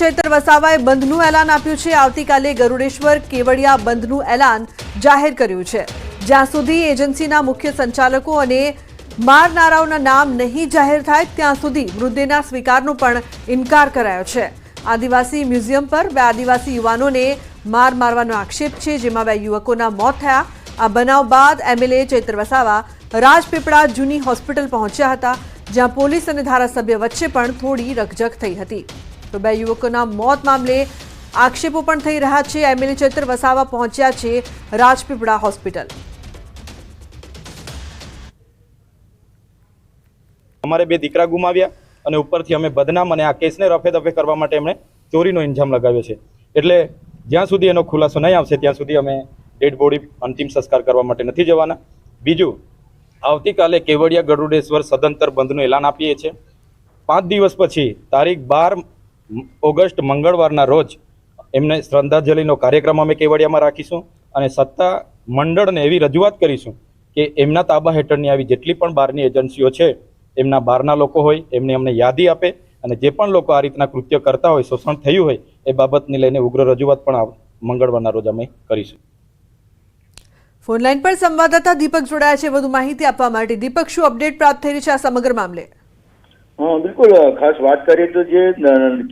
ચૈતર વસાવાએ બંધનું એલાન આપ્યું છે. આવતીકાલે ગરુડેશ્વર કેવડિયા બંધનું એલાન જાહેર કર્યું છે. જ્યાં સુધી એજન્સીના મુખ્ય સંચાલકો અને મારનારાઓના નામ નહીં જાહેર થાય, ત્યાં સુધી મૃતદેહના સ્વીકારનો પણ ઇનકાર કરાયો છે. આદિવાસી મ્યુઝિયમ પર બે આદિવાસી યુવાનોને માર મારવાનો આક્ષેપ છે, જેમાં બે યુવકોના મોત થયા. આ બનાવ બાદ એમએલએ ચૈતર વસાવા રાજપીપળા જૂની હોસ્પિટલ પહોંચ્યા હતા, જ્યાં પોલીસ અને ધારાસભ્ય વચ્ચે પણ થોડી રકઝક થઈ હતી. તો બે યુવકોના મોત મામલે આક્ષેપો પણ થઈ રહ્યા છે એમએલએ ચૈતર વસાવા પહોંચ્યા છે રાજપીપળા હોસ્પિટલ અમારે બે દીકરા ગુમાવ્યા અને ઉપરથી અમે બદનામ અને આ કેસને રફે દફે કરવા માટે એમણે ચોરીનો ઇન્જામ લગાવ્યો છે એટલે જ્યાં સુધી એનો ખુલાસો નહીં આવશે, ત્યાં સુધી અમે ડેડ બોડી અંતિમ સંસ્કાર કરવા માટે નથી જવાના. બીજું, આવતીકાલે કેવડિયા ગરુડેશ્વર સદંતર બંધનું એલાન આપીએ છીએ. પાંચ દિવસ પછી તારીખ બાર ઓગસ્ટ મંગળવારના રોજ એમને શ્રદ્ધાંજલિનો કાર્યક્રમ અમે કેવડિયામાં રાખીશું અને સત્તા મંડળને એવી રજૂઆત કરીશું કે એમના તાબા હેઠળની આવી જેટલી પણ બહારની એજન્સીઓ છે, એમના બહારના લોકો હોય, એમને અમને યાદી આપે અને જે પણ લોકો આ રીતના કૃત્ય કરતા હોય, શોષણ થયું હોય, એ બાબતને લઈને ઉગ્ર રજૂઆત પણ મંગળવારના રોજ અમે કરીશું. ફોનલાઈન પર સંવાદદાતા દીપક જોડાયા છે. વધુ માહિતી આપવા માટે દીપક, શું અપડેટ પ્રાપ્ત થઈ રહી છે આ સમગ્ર મામલે? હા, બિલકુલ. ખાસ વાત કરીએ તો જે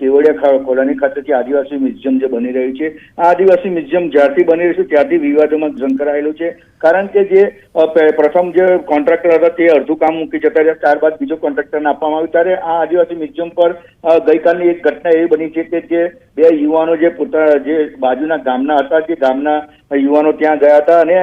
કેવડિયા કોલોની ખાતે આદિવાસી મ્યુઝિયમ જે બની રહ્યું છે, આ આદિવાસી મ્યુઝિયમ જ્યારથી બની રહ્યું છે, ત્યારથી વિવાદોમાં સંકળાયેલું છે. કારણ કે જે પ્રથમ જે કોન્ટ્રાક્ટર હતા તે અડધું કામ મૂકી જતા રહ્યા ત્યારબાદ બીજો કોન્ટ્રાક્ટરને આપવામાં આવ્યું. ત્યારે આ આદિવાસી મ્યુઝિયમ પર ગઈકાલની એક ઘટના એવી બની છે કે જે બે યુવાનો જે પોતા જે બાજુના ગામના હતા, જે ગામના યુવાનો ત્યાં ગયા હતા અને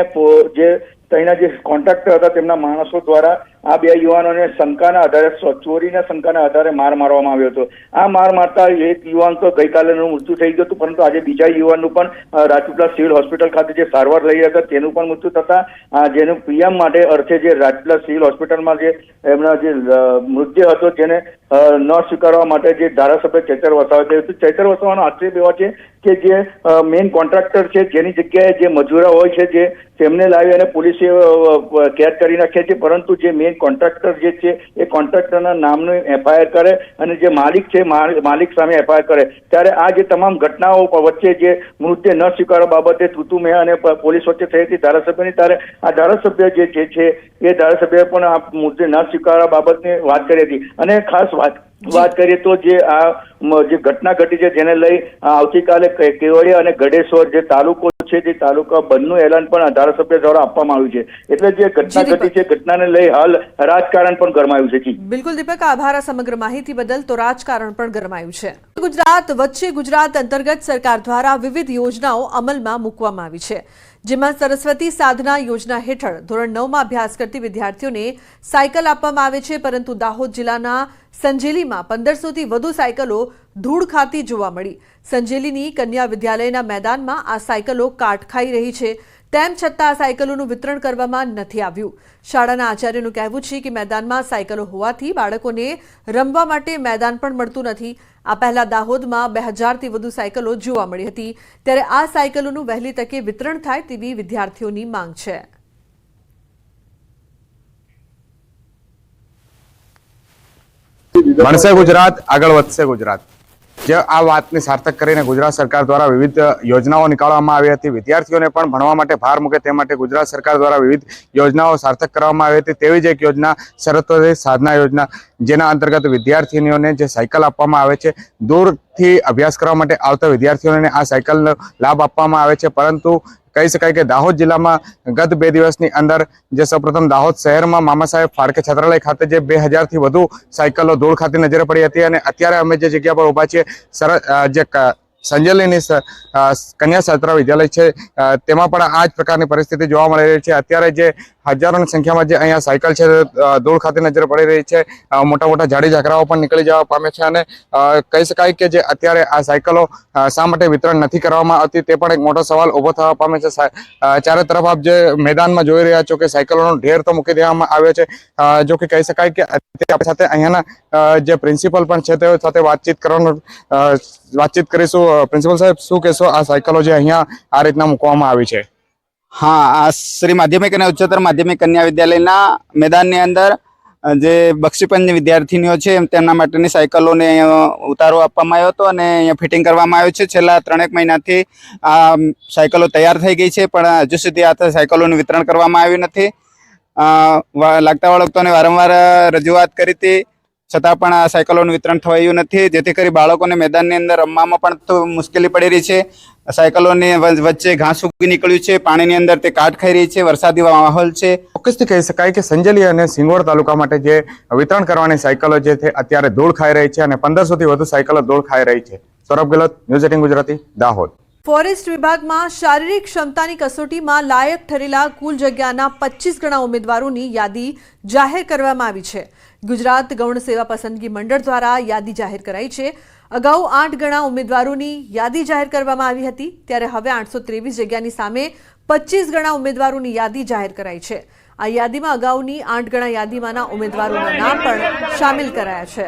જે ત્યાંના જે કોન્ટ્રાક્ટર હતા તેમના માણસો દ્વારા આ બે યુવાનોને શંકાના આધારે ચોરીના શંકાના આધારે માર મારવામાં આવ્યો હતો. આ માર મારતા એક યુવાન તો ગઈકાલેનું મૃત્યુ થઈ ગયું હતું, પરંતુ આજે બીજા યુવાનનું પણ રાજપીપળા સિવિલ હોસ્પિટલ ખાતે જે સારવાર લઈ રહ્યા હતા, તેનું પણ મૃત્યુ થતા જેનું પીએમ માટે અર્થે જે રાજપીપળા સિવિલ હોસ્પિટલમાં જે એમના જે મૃત્યુ હતો, જેને ન સ્વીકારવા માટે જે ધારાસભ્ય ચૈતર વસાવા છે. ચૈતર વસાવાનો આક્ષેપ એવો છે કે જે મેઇન કોન્ટ્રાક્ટર છે, જેની જગ્યાએ જે મજૂરા હોય છે, જે તેમને લાવી અને પોલીસે કેદ કરી નાખ્યા છે. પરંતુ જે મેઇન કોન્ટ્રાક્ટર જે છે, એ કોન્ટ્રાક્ટરના નામનું એફઆઈઆર કરે અને જે માલિક છે માલિક સામે એફઆઈઆર કરે. ત્યારે આ જે તમામ ઘટનાઓ વચ્ચે જે મૃત્યુ ન સ્વીકારવા બાબતે તુતુ મેહ અને પોલીસ વચ્ચે થઈ હતી ધારાસભ્યની. ત્યારે આ ધારાસભ્ય જે છે એ ધારાસભ્ય પણ આ મૃત્યુ ન સ્વીકારવા બાબતની વાત કરી હતી. અને ખાસ વાત વાત કરીએ તો જે આ જે ઘટના ઘટી છે જેને લઈ આવતીકાલે કેવડિયા અને ગઢેશ્વર જે તાલુકો છે તે તાલુકા બંધનું એલાન પણ ધારાસભ્ય દ્વારા આપવામાં આવ્યું છે. એટલે જે ઘટના ઘટી છે ઘટનાને લઈ હાલ રાજકારણ પણ ગરમાયું છે. જી. બિલકુલ દીપક આભાર આ સમગ્ર માહિતી બદલ. તો રાજકારણ પણ ગરમાયું છે. ગુજરાત વચ્ચે ગુજરાત અંતર્ગત સરકાર દ્વારા વિવિધ યોજનાઓ અમલમાં મૂકવામાં આવી છે. જેમાં સરસ્વતી સાધના યોજના હેઠળ ધોરણ નવમાં અભ્યાસ કરતી વિદ્યાર્થીઓને સાયકલ આપવામાં આવે છે, પરંતુ દાહોદ જિલ્લાના સંજેલીમાં પંદરસોથી વધુ સાયકલો ધૂળ ખાતી જોવા મળી. સંજેલીની કન્યા વિદ્યાલયના મેદાનમાં આ સાયકલો કાટ ખાઈ રહી છે. તેમ છતાં આ સાયકલોનું વિતરણ કરવામાં નથી આવ્યું. શાળાના આચાર્યનું કહેવું છે કે મેદાનમાં સાયકલો હોવાથી બાળકોને રમવા માટે મેદાન પણ મળતું નથી. આ પહેલા દાહોદમાં બે હજારથી વધુ સાયકલો જોવા મળી હતી. ત્યારે આ સાયકલોનું વહેલી તકે વિતરણ થાય તેવી વિદ્યાર્થીઓની માંગ છે. ભણશે ગુજરાત, આગળ વધશે ગુજરાત. જે આ વાતને સાર્થક કરીને ગુજરાત સરકાર દ્વારા વિવિધ યોજનાઓ નીકાળવામાં આવી હતી. વિદ્યાર્થીઓને પણ ભણવા માટે ભાર મૂકે તે માટે ગુજરાત સરકાર દ્વારા વિવિધ યોજનાઓ સાર્થક કરવામાં આવી હતી. તેવી જ એક યોજના સરસ્વતી સાધના યોજના, જેના અંતર્ગત વિદ્યાર્થીનીઓને જે સાયકલ આપવામાં આવે છે, દૂરથી અભ્યાસ કરવા માટે આવતા વિદ્યાર્થીઓને આ સાયકલનો લાભ આપવામાં આવે છે. પરંતુ કહી શકાય કે દાહોદ જિલ્લામાં ગત બે દિવસની અંદર જે સૌપ્રથમ દાહોદ શહેરમાં મામા સાહેબ ફાળકે છાત્રાલય ખાતે જે બે હજારથી વધુ સાયકલો ધૂળ ખાતી નજરે પડી હતી અને અત્યારે અમે જે જગ્યા પર ઊભા છીએ સરસ જે સંજેલીની કન્યા છાત્રા વિદ્યાલય છે તેમાં પણ આ જ પ્રકારની પરિસ્થિતિ જોવા મળી રહી છે. અત્યારે જે હજારોની સંખ્યામાં જે અહીંયા સાયકલ છે ધૂળ ખાતી નજરે પડી રહી છે. મોટા મોટા ઝાડી ઝાકરાઓ પણ નીકળી જવા પામે છે અને કહી શકાય કે જે અત્યારે આ સાયકલો શા માટે વિતરણ નથી કરવામાં આવતી તે પણ એક મોટો સવાલ ઊભો થવા પામે છે. ચારે તરફ આપ જે મેદાનમાં જોઈ રહ્યા છો કે સાયકલોનો ઢેર તો મૂકી દેવામાં આવ્યો છે. જો કે કહી શકાય કે આપણી સાથે અહીંયાના જે પ્રિન્સિપલ પણ છે, તેઓ સાથે વાતચીત કરવાનું વાતચીત કરીશું. પ્રિન્સિપલ સાહેબ, શું કહેશો આ સાયકલો જે અહીંયા આ રીતના મૂકવામાં આવી છે? હા, આ શ્રી માધ્યમિક અને ઉચ્ચતર માધ્યમિક કન્યા વિદ્યાલયના મેદાનની અંદર જે બક્ષીપંજ વિદ્યાર્થીનીઓ છે, એમ તેમના માટેની સાયકલોને ઉતારો આપવામાં આવ્યો હતો અને અહીંયા ફિટિંગ કરવામાં આવ્યું છે. છેલ્લા ત્રણેક મહિનાથી આ સાયકલો તૈયાર થઈ ગઈ છે, પણ હજુ સુધી આ સાયકલોનું વિતરણ કરવામાં આવ્યું નથી. લાગતા વળગતોને વારંવાર રજૂઆત કરી હતી. છતાં પણ આ સાયકલોનું વિતરણ થયું નથી. જેથી કરી બાળકોને મેદાનની અંદર રમવામાં પણ મુશ્કેલી પડી રહી છે. સાયકલોની વચ્ચે ઘાસ ઉગી નીકળ્યું છે પાણીની અંદર તે કાટ ખાઈ રહી છે વરસાદી માહોલ છે. ચોક્કસથી કહી શકાય કે સંજલી અને સિંગોડ તાલુકા માટે જે વિતરણ કરવાની સાયકલો જે છે અત્યારે ધૂળ ખાઈ રહી છે અને પંદરસોથી વધુ સાયકલો ધૂળ ખાઈ રહી છે. Saurabh Gehlot News eighteen Gujarati Dahod. Forest વિભાગમાં શારીરિક ક્ષમતાની કસોટીમાં લાયક ઠરેલા કુલ જગ્યાના પચીસ ગણા ઉમેદવારોની યાદી જાહેર કરવામાં આવી છે. ગુજરાત ગૌણ સેવા પસંદગી મંડળ દ્વારા યાદી જાહેર કરાઈ છે. અગાઉ આઠ ગણા ઉમેદવારોની યાદી જાહેર કરવામાં આવી હતી, ત્યારે હવે આઠસો ત્રેવીસ જગ્યાની સામે પચીસ ગણા ઉમેદવારોની યાદી જાહેર કરાઈ છે. આ યાદીમાં અગાઉની આઠ ગણા યાદીમાંના ઉમેદવારોના નામ પણ સામેલ કરાયા છે.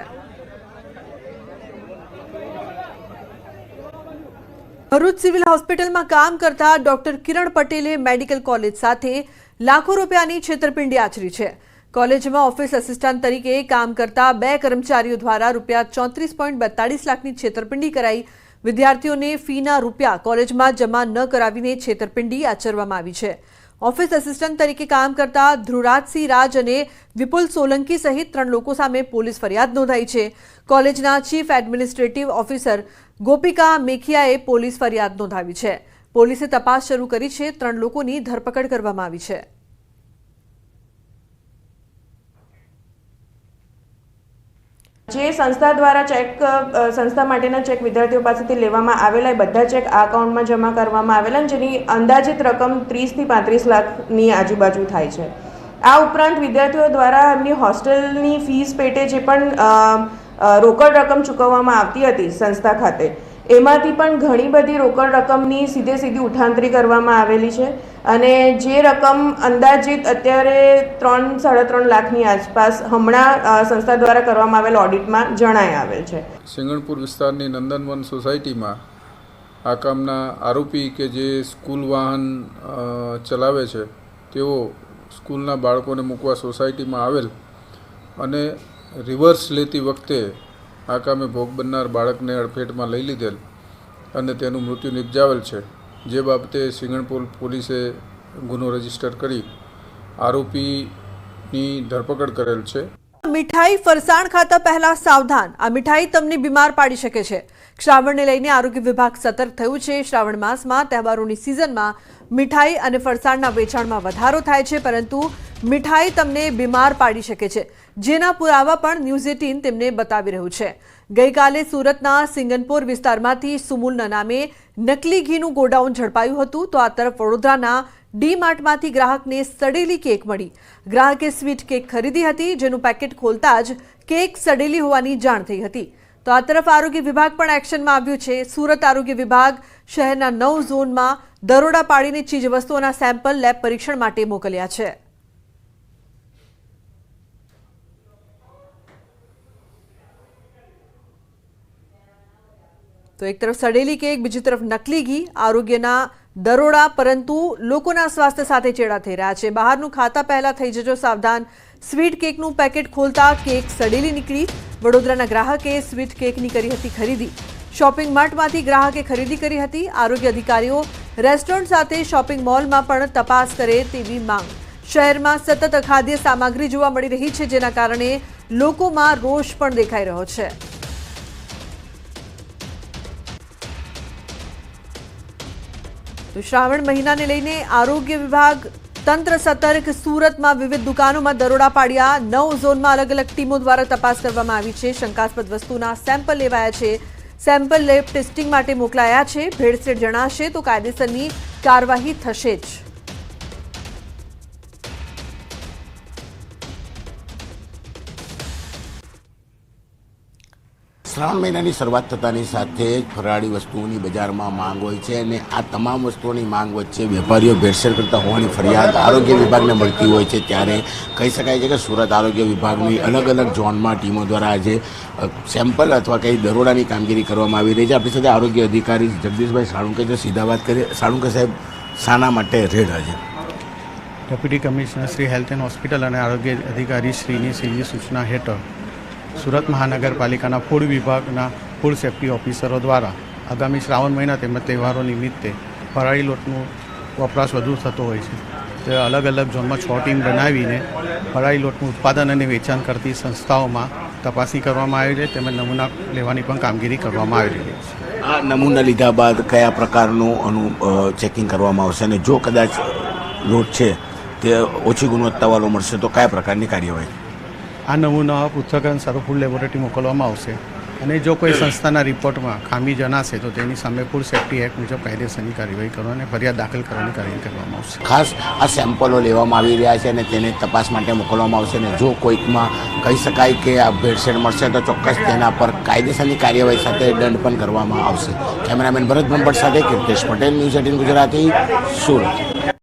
ભરૂચ સિવિલ હોસ્પિટલમાં કામ કરતા ડોક્ટર કિરણ પટેલે મેડિકલ કોલેજ સાથે લાખો રૂપિયાની છેતરપિંડી આચરી છે. કોલેજમાં ઓફિસ આસિસ્ટન્ટ તરીકે કામ કરતા બે કર્મચારીઓ દ્વારા રૂપિયા ચોત્રીસ પોઈન્ટ બેતાળીસ લાખની છેતરપિંડી કરાઈ. વિદ્યાર્થીઓને ફીના રૂપિયા કોલેજમાં જમા ન કરાવીને છેતરપિંડી આચરવામાં આવી છે. ઓફિસ આસિસ્ટન્ટ તરીકે કામ કરતા ધ્રુરાજસિંહ રાજ અને વિપુલ સોલંકી સહિત ત્રણ લોકો સામે પોલીસ ફરિયાદ નોંધાઈ છે. કોલેજના ચીફ એડમિનિસ્ટ્રેટિવ ઓફિસર ગોપિકા મેખિયાએ પોલીસ ફરિયાદ નોંધાવી છે. પોલીસે તપાસ શરૂ કરી છે. ત્રણ લોકોની ધરપકડ કરવામાં આવી છે. જે સંસ્થા દ્વારા ચેક સંસ્થા માટેના ચેક વિદ્યાર્થીઓ પાસેથી લેવામાં આવેલા એ બધા ચેક આ અકાઉન્ટમાં જમા કરવામાં આવેલા જેની અંદાજિત રકમ ત્રીસથી પાંત્રીસ લાખની આજુબાજુ થાય છે. આ ઉપરાંત વિદ્યાર્થીઓ દ્વારા એમની હોસ્ટેલની ફીસ પેટે જે પણ રોકડ રકમ ચૂકવવામાં આવતી હતી સંસ્થા ખાતે. એમાંથી પણ ઘણી બધી રોકડ રકમની સીધે સીધી ઉઠાંતરી કરવામાં આવેલી છે અને જે રકમ અંદાજિત અત્યારે ત્રણ, સાડા ત્રણ લાખની આસપાસ હમણાં સંસ્થા દ્વારા કરવામાં આવેલ ઓડિટમાં જણાઈ આવેલ છે. સિંગણપુર વિસ્તારની નંદનવન સોસાયટીમાં આ કામના આરોપી કે જે સ્કૂલ વાહન ચલાવે છે, તેઓ સ્કૂલના બાળકોને મૂકવા સોસાયટીમાં આવેલ અને રિવર્સ લેતી વખતે આ કામે ભોગ બનનાર બાળકને અડફેટમાં લઈ લીધેલ અને તેનું મૃત્યુ નિપજાવેલ છે. જે બાબતે સિંગણપુર પોલીસે ગુનો રજિસ્ટર કરી આરોપીની ધરપકડ કરેલ છે. મીઠાઈ ફરસાણ ખાતા પહેલા સાવધાન. આ મીઠાઈ તમને બીમાર પાડી શકે છે. શ્રાવણને લઈને આરોગ્ય વિભાગ સતર્ક થયું છે. શ્રાવણ માસમાં તહેવારોની સિઝનમાં મીઠાઈ અને ફરસાણના વેચાણમાં વધારો થાય છે, પરંતુ મીઠાઈ તમને બીમાર પાડી શકે છે. જેના પુરાવા પણ ન્યૂઝ એટીન તેમને બતાવી રહ્યું છે. ગઈકાલે સુરતના સિંગનપુર વિસ્તારમાંથી સુમુલના નામે નકલી ઘીનું ગોડાઉન ઝડપાયું હતું તો આ તરફ વડોદરાના ડી માર્ટમાંથી ગ્રાહકને સડેલી કેક મળી. ગ્રાહકે સ્વીટ કેક ખરીદી હતી, જેનું પેકેટ ખોલતા જ કેક સડેલી હોવાની જાણ થઈ હતી. તો આ તરફ આરોગ્ય વિભાગ પણ એક્શનમાં આવ્યું છે. સુરત આરોગ્ય વિભાગ શહેરના નવ ઝોનમાં દરોડા પાડીને ચીજવસ્તુઓના સેમ્પલ લેબ પરીક્ષણ માટે મોકલ્યા છે. તો એક તરફ સડેલી કેક બીજી તરફ નકલી ઘી આરોગ્યના દરોડા પરંતુ લોકોના સ્વાસ્થ્ય સાથે ચેડા થઈ રહ્યા છે. બહારનું ખાતા પહેલા થઈ જજો સાવધાન. સ્વીટ કેકનું પેકેટ ખોલતા કેક સડેલી નીકળી. વડોદરાના ગ્રાહકે સ્વીટ કેકની કરી હતી ખરીદી. શોપિંગ માર્ટમાંથી ગ્રાહકે ખરીદી કરી હતી. આરોગ્ય અધિકારીઓ રેસ્ટોરન્ટ સાથે શોપિંગ મોલમાં પણ તપાસ કરે તેવી માંગ. શહેરમાં સતત ખાદ્ય સામગ્રી જોવા મળી રહી છે, જેના કારણે લોકોમાં રોષ પણ દેખાઈ રહ્યો છે. તો શ્રાવણ મહિનાને લઈને આરોગ્ય વિભાગ તંત્ર સતર્ક સુરતમાં વિવિધ દુકાનોમાં દરોડા પાડ્યા. નવ ઝોનમાં અલગ અલગ ટીમો દ્વારા તપાસ કરવામાં આવી છે. શંકાસ્પદ વસ્તુના સેમ્પલ લેવાયા છે. સેમ્પલ લેબ ટેસ્ટિંગ માટે મોકલાયા છે. ભેળસેળ જણાશે તો કાયદેસરની કાર્યવાહી થશે જ. શ્રાવણ મહિનાની શરૂઆત થતાની સાથે ફરાળી વસ્તુઓની બજારમાં માંગ હોય છે અને આ તમામ વસ્તુઓની માંગ વચ્ચે વેપારીઓ ભેળસેળ કરતા હોવાની ફરિયાદ આરોગ્ય વિભાગને મળતી હોય છે. ત્યારે કહી શકાય છે કે સુરત આરોગ્ય વિભાગની અલગ અલગ ઝોનમાં ટીમો દ્વારા આજે સેમ્પલ અથવા કંઈ દરોડાની કામગીરી કરવામાં આવી રહી છે. આપણી સાથે આરોગ્ય અધિકારી જગદીશભાઈ સાળુંકે જો સીધા વાત કરીએ. સાળુંકે સાહેબ, શાના માટે રેડ આજે. Deputy commissioner Shri health and hospital અને આરોગ્ય અધિકારી શ્રીની સીધી સૂચના હેઠળ સુરત મહાનગરપાલિકાના ફૂડ વિભાગના ફૂડ સેફ્ટી ઓફિસરો દ્વારા આગામી શ્રાવણ મહિના તેમજ તહેવારો નિમિત્તે ફરાળી લોટનું વપરાશ વધુ થતો હોય છે. તે અલગ અલગ ઝોનમાં છ ટીમ બનાવીને ફરાળી લોટનું ઉત્પાદન અને વેચાણ કરતી સંસ્થાઓમાં તપાસણી કરવામાં આવી છે તેમજ નમૂના લેવાની પણ કામગીરી કરવામાં આવી રહી છે. આ નમૂના લીધા બાદ કયા પ્રકારનું અનુ ચેકિંગ કરવામાં આવશે અને જો કદાચ લોટ છે તે ઓછી ગુણવત્તાવાળો મળશે તો કયા પ્રકારની કાર્યવાહી? આ નમૂના પૃથ્થકરણ સારું ફૂડ લેબોરેટરી મોકલવામાં આવશે. અને જો કોઈ સંસ્થાના રિપોર્ટમાં ખામી જણાશે, તો તેની સામે ફૂડ સેફ્ટી એક્ટ મુજબ કાયદેસરની કાર્યવાહી કરવા અને ફરિયાદ દાખલ કરવાની કાર્યવાહી કરવામાં આવશે. ખાસ આ સેમ્પલો લેવામાં આવી રહ્યા છે અને તેને તપાસ માટે મોકલવામાં આવશે અને જો કોઈકમાં કહી શકાય કે આ ભેળસેળ મળશે, તો ચોક્કસ તેના પર કાયદેસરની કાર્યવાહી સાથે દંડ પણ કરવામાં આવશે. કેમેરામેન ભરત બ્રહ્મભટ્ટ સાથે કીર્તેશ પટેલ, ન્યૂઝ એટીન ગુજરાતી, સુરત.